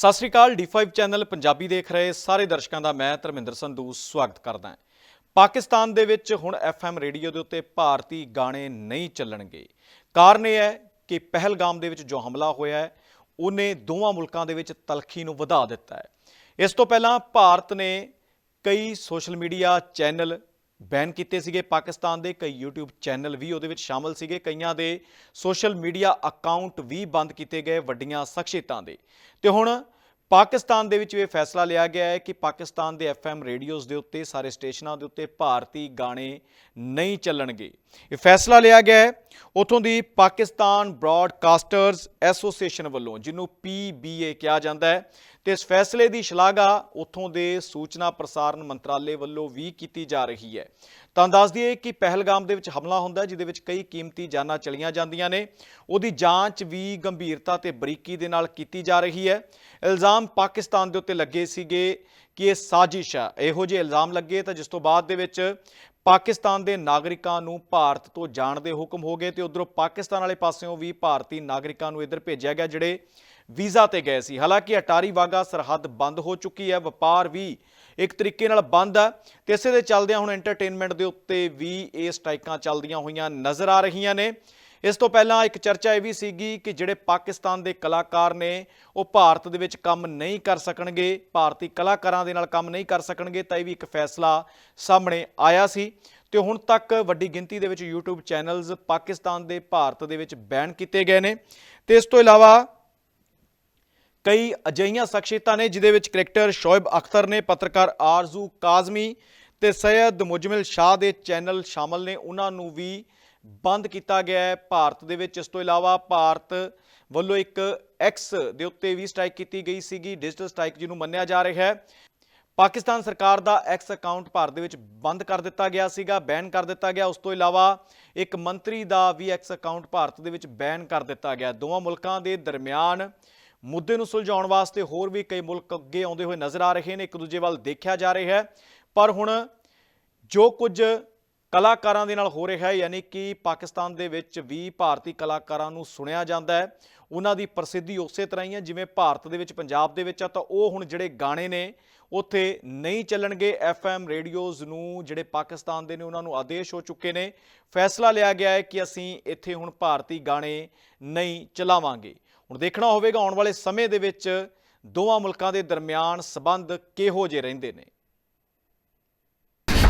ਸਤਿ ਸ੍ਰੀ ਅਕਾਲ D5 channel Punjabi ਦੇਖ ਰਹੇ ਸਾਰੇ ਦਰਸ਼ਕਾਂ ਦਾ ਮੈਂ ਧਰਮਿੰਦਰ ਸੰਧੂ ਸਵਾਗਤ ਕਰਦਾ ਹਾਂ। ਪਾਕਿਸਤਾਨ ਦੇ ਵਿੱਚ ਹੁਣ FM ਰੇਡੀਓ ਦੇ ਉੱਤੇ ਭਾਰਤੀ ਗਾਣੇ ਨਹੀਂ ਚੱਲਣਗੇ। ਕਾਰਨ ਇਹ ਹੈ ਕਿ ਪਹਿਲਗਾਮ ਦੇ ਵਿੱਚ ਜੋ ਹਮਲਾ ਹੋਇਆ ਹੈ, ਉਹਨੇ ਦੋਵਾਂ ਮੁਲਕਾਂ ਦੇ ਵਿੱਚ ਤਲਖੀ ਨੂੰ ਵਧਾ ਦਿੱਤਾ ਹੈ। ਇਸ ਤੋਂ ਪਹਿਲਾਂ ਭਾਰਤ ਨੇ ਕਈ ਸੋਸ਼ਲ ਮੀਡੀਆ ਚੈਨਲ ਬੈਨ ਕੀਤੇ ਸੀਗੇ ਪਾਕਿਸਤਾਨ ਦੇ ਕਈ YouTube ਚੈਨਲ ਵੀ, ਉਹਦੇ ਵਿੱਚ ਸ਼ਾਮਲ ਸੀਗੇ। ਕਈਆਂ ਦੇ ਸੋਸ਼ਲ ਮੀਡੀਆ ਅਕਾਊਂਟ ਵੀ ਬੰਦ ਕੀਤੇ ਗਏ ਵੱਡੀਆਂ ਸ਼ਖਸੀਅਤਾਂ ਦੇ। ਤੇ ਹੁਣ ਪਾਕਿਸਤਾਨ ਦੇ ਵਿੱਚ ਇਹ ਫੈਸਲਾ ਲਿਆ ਗਿਆ ਹੈ ਕਿ ਪਾਕਿਸਤਾਨ ਦੇ FM ਰੇਡੀਓਜ਼ ਦੇ ਉੱਤੇ, ਸਾਰੇ ਸਟੇਸ਼ਨਾਂ ਦੇ ਉੱਤੇ ਭਾਰਤੀ ਗਾਣੇ ਨਹੀਂ ਚੱਲਣਗੇ। ਇਹ ਫੈਸਲਾ ਲਿਆ ਗਿਆ ਹੈ। ਉਥੋਂ ਦੀ ਪਾਕਿਸਤਾਨ ਬ੍ਰਾਡਕਾਸਟਰਜ਼ ਐਸੋਸੀਏਸ਼ਨ ਵੱਲੋਂ, ਜਿਹਨੂੰ PBA ਕਿਹਾ ਜਾਂਦਾ ਹੈ, ਤੇ ਇਸ ਫੈਸਲੇ ਦੀ ਸ਼ਲਾਘਾ ਉਥੋਂ ਦੇ ਸੂਚਨਾ ਪ੍ਰਸਾਰਣ ਮੰਤਰਾਲੇ ਵੱਲੋਂ ਵੀ ਕੀਤੀ ਜਾ ਰਹੀ ਹੈ। ਤਾਂ ਦੱਸ ਦਈਏ ਕਿ ਪਹਿਲਗਾਮ ਦੇ ਵਿੱਚ ਹਮਲਾ ਹੁੰਦਾ ਜਿਹਦੇ ਵਿੱਚ ਕਈ ਕੀਮਤੀ ਜਾਨਾਂ ਚਲੀਆਂ ਜਾਂਦੀਆਂ ਨੇ। ਉਹਦੀ ਜਾਂਚ ਵੀ ਗੰਭੀਰਤਾ ਤੇ ਬਰੀਕੀ ਦੇ ਨਾਲ ਕੀਤੀ ਜਾ ਰਹੀ ਹੈ। ਇਲਜ਼ਾਮ ਪਾਕਿਸਤਾਨ ਦੇ ਉੱਤੇ ਲੱਗੇ ਸੀਗੇ ਕਿ ਇਹ ਸਾਜ਼ਿਸ਼ ਆ। ਇਹੋ ਜਿਹੇ ਇਲਜ਼ਾਮ ਲੱਗੇ ਤਾਂ ਜਿਸ ਤੋਂ ਬਾਅਦ ਦੇ ਵਿੱਚ ਪਾਕਿਸਤਾਨ ਦੇ ਨਾਗਰਿਕਾਂ ਨੂੰ ਭਾਰਤ ਤੋਂ ਜਾਣ ਦੇ ਹੁਕਮ ਹੋ ਗਏ ਤੇ ਉਧਰੋਂ ਪਾਕਿਸਤਾਨ ਵਾਲੇ ਪਾਸਿਓਂ ਵੀ ਭਾਰਤੀ ਨਾਗਰਿਕਾਂ ਨੂੰ ਇੱਧਰ ਭੇਜਿਆ ਗਿਆ, ਜਿਹੜੇ ਵੀਜ਼ਾ ਤੇ ਗਏ ਸੀ। ਹਾਲਾਂਕਿ ਅਟਾਰੀ ਵਾਗਾ ਸਰਹੱਦ ਬੰਦ ਹੋ ਚੁੱਕੀ ਹੈ, ਵਪਾਰ ਵੀ ਇੱਕ ਤਰੀਕੇ ਨਾਲ ਬੰਦ ਹੈ ਤੇ ਇਸੇ ਦੇ ਚੱਲਦਿਆਂ ਹੁਣ ਐਂਟਰਟੇਨਮੈਂਟ ਦੇ ਉੱਤੇ ਵੀ ਇਹ ਸਟ੍ਰਾਈਕਾਂ ਚੱਲਦੀਆਂ ਹੋਈਆਂ ਨਜ਼ਰ ਆ ਰਹੀਆਂ ਨੇ। ਇਸ ਤੋਂ ਪਹਿਲਾਂ ਇੱਕ ਚਰਚਾ ਇਹ ਵੀ ਸੀਗੀ ਕਿ ਜਿਹੜੇ ਪਾਕਿਸਤਾਨ ਦੇ ਕਲਾਕਾਰ ਨੇ, ਉਹ ਭਾਰਤ ਦੇ ਵਿੱਚ ਕੰਮ ਨਹੀਂ ਕਰ ਸਕਣਗੇ, ਭਾਰਤੀ ਕਲਾਕਾਰਾਂ ਦੇ ਨਾਲ ਕੰਮ ਨਹੀਂ ਕਰ ਸਕਣਗੇ, ਤਾਂ ਇਹ ਵੀ ਇੱਕ ਫੈਸਲਾ ਸਾਹਮਣੇ ਆਇਆ ਸੀ। ਤੇ ਹੁਣ ਤੱਕ ਵੱਡੀ ਗਿਣਤੀ ਦੇ ਵਿੱਚ YouTube ਚੈਨਲਜ਼ ਪਾਕਿਸਤਾਨ ਦੇ ਭਾਰਤ ਦੇ ਵਿੱਚ ਬੈਨ ਕੀਤੇ ਗਏ ਨੇ। ਤੇ ਇਸ ਤੋਂ ਇਲਾਵਾ ਕਈ ਅਜਿਹੀਆਂ ਸ਼ਖਸੀਅਤਾਂ ਨੇ ਜਿਦੇ ਵਿੱਚ ਕ੍ਰਿਕਟਰ ਸ਼ੋਇਬ ਅਖਤਰ ਨੇ, ਪੱਤਰਕਾਰ ਆਰਜ਼ੂ ਕਾਜ਼ਮੀ ਤੇ ਸੈਯਦ ਮੁਜਮਿਲ ਸ਼ਾਹ ਦੇ ਚੈਨਲ ਸ਼ਾਮਲ ਨੇ। ਉਹਨਾਂ ਨੂੰ ਵੀ ਬੰਦ ਕੀਤਾ ਗਿਆ ਹੈ। ਭਾਰਤ ਦੇ ਵਿੱਚ ਇਸ ਤੋਂ ਇਲਾਵਾ ਭਾਰਤ ਵੱਲੋਂ ਇੱਕ ਐਕਸ ਦੇ ਉੱਤੇ ਵੀ ਸਟ੍ਰਾਈਕ ਕੀਤੀ ਗਈ ਸੀਗੀ। ਡਿਜੀਟਲ ਸਟ੍ਰਾਈਕ ਜਿਹਨੂੰ ਮੰਨਿਆ ਜਾ ਰਿਹਾ ਹੈ। ਪਾਕਿਸਤਾਨ ਸਰਕਾਰ ਦਾ ਐਕਸ ਅਕਾਊਂਟ ਭਾਰਤ ਦੇ ਵਿੱਚ ਬੰਦ ਕਰ ਦਿੱਤਾ ਗਿਆ ਸੀਗਾ, ਬੈਨ ਕਰ ਦਿੱਤਾ ਗਿਆ। ਉਸ ਤੋਂ ਇਲਾਵਾ ਇੱਕ ਮੰਤਰੀ ਦਾ ਵੀ ਐਕਸ ਅਕਾਊਂਟ ਭਾਰਤ ਦੇ ਵਿੱਚ ਬੈਨ ਕਰ ਦਿੱਤਾ ਗਿਆ। ਦੋਵਾਂ ਮੁਲਕਾਂ ਦੇ ਦਰਮਿਆਨ ਮੁੱਦੇ ਨੂੰ ਸੁਲਝਾਉਣ ਵਾਸਤੇ ਹੋਰ ਵੀ ਕਈ ਮੁਲਕ ਅੱਗੇ ਆਉਂਦੇ ਹੋਏ ਨਜ਼ਰ ਆ ਰਹੇ ਨੇ। ਇੱਕ ਦੂਜੇ ਵੱਲ ਦੇਖਿਆ ਜਾ ਰਿਹਾ ਹੈ। ਪਰ ਹੁਣ ਜੋ ਕੁਝ ਕਲਾਕਾਰਾਂ ਦੇ ਨਾਲ ਹੋ ਰਿਹਾ ਹੈ, ਯਾਨੀ ਕਿ ਪਾਕਿਸਤਾਨ ਦੇ ਵਿੱਚ ਵੀ ਭਾਰਤੀ ਕਲਾਕਾਰਾਂ ਨੂੰ ਸੁਣਿਆ ਜਾਂਦਾ ਹੈ। ਉਹਨਾਂ ਦੀ ਪ੍ਰਸਿੱਧੀ ਉਸੇ ਤਰ੍ਹਾਂ ਹੀ ਹੈ, ਜਿਵੇਂ ਭਾਰਤ ਦੇ ਵਿੱਚ, ਪੰਜਾਬ ਦੇ ਵਿੱਚ ਆ, ਤਾਂ ਉਹ ਹੁਣ ਜਿਹੜੇ ਗਾਣੇ ਨੇ, ਉੱਥੇ ਨਹੀਂ ਚੱਲਣਗੇ। FM ਰੇਡੀਓਜ਼ ਨੂੰ ਜਿਹੜੇ ਪਾਕਿਸਤਾਨ ਦੇ ਨੇ, ਉਹਨਾਂ ਨੂੰ ਆਦੇਸ਼ ਹੋ ਚੁੱਕੇ ਨੇ। ਫੈਸਲਾ ਲਿਆ ਗਿਆ ਹੈ ਕਿ ਅਸੀਂ ਇੱਥੇ ਹੁਣ ਭਾਰਤੀ ਗਾਣੇ ਨਹੀਂ ਚਲਾਵਾਂਗੇ। ਹੁਣ ਦੇਖਣਾ ਹੋਵੇਗਾ, ਆਉਣ ਵਾਲੇ ਸਮੇਂ ਦੇ ਵਿੱਚ ਦੋਵਾਂ ਮੁਲਕਾਂ ਦੇ ਦਰਮਿਆਨ ਸਬੰਧ ਕਿਹੋ ਜਿਹੇ ਰਹਿੰਦੇ ਨੇ।